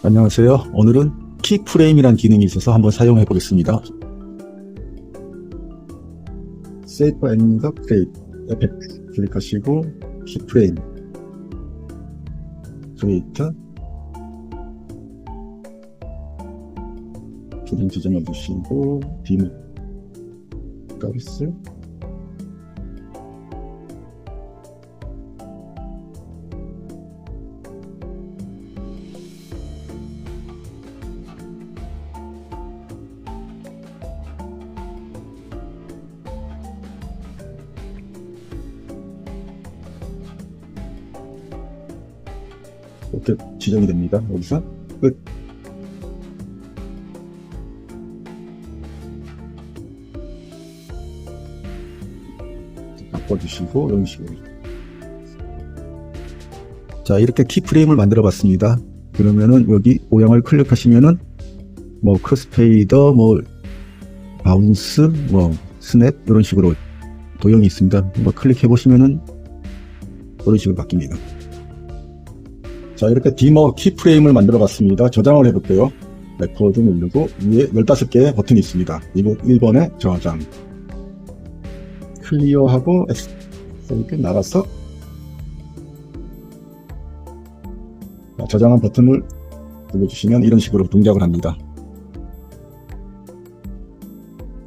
안녕하세요. 오늘은 키프레임이란 기능이 있어서 한번 사용해 보겠습니다. Save and Create 에펙트 클릭하시고 키프레임 Create 기능 지정해 주시고 디모 가비스 이렇게 지정이 됩니다. 여기서 끝. 바꿔주시고 이런 식으로. 자 이렇게 키프레임을 만들어 봤습니다. 그러면은 여기 오형을 클릭하시면은 뭐 크로스페이더, 뭐 바운스, 뭐 스냅 이런 식으로 도형이 있습니다. 뭐 클릭해 보시면은 이런 식으로 바뀝니다. 자, 이렇게 디머 키프레임을 만들어 봤습니다. 저장을 해볼게요. 레코드 누르고 위에 15개의 버튼이 있습니다. 이거 1번에 저장. 클리어하고 X 이렇게 나가서 자, 저장한 버튼을 눌러주시면 이런 식으로 동작을 합니다.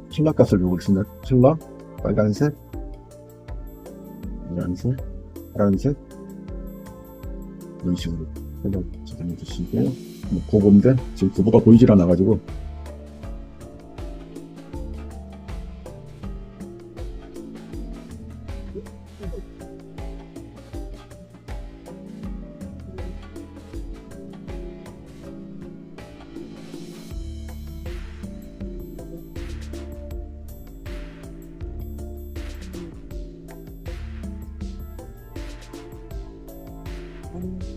킬러 값을 누르겠습니다. 킬러 빨간색, 노란색, 파란색, 이런 식으로 해서 지정해 주시고 뭐 구부인데 지금 구부가 보이질 않아 가지고 음.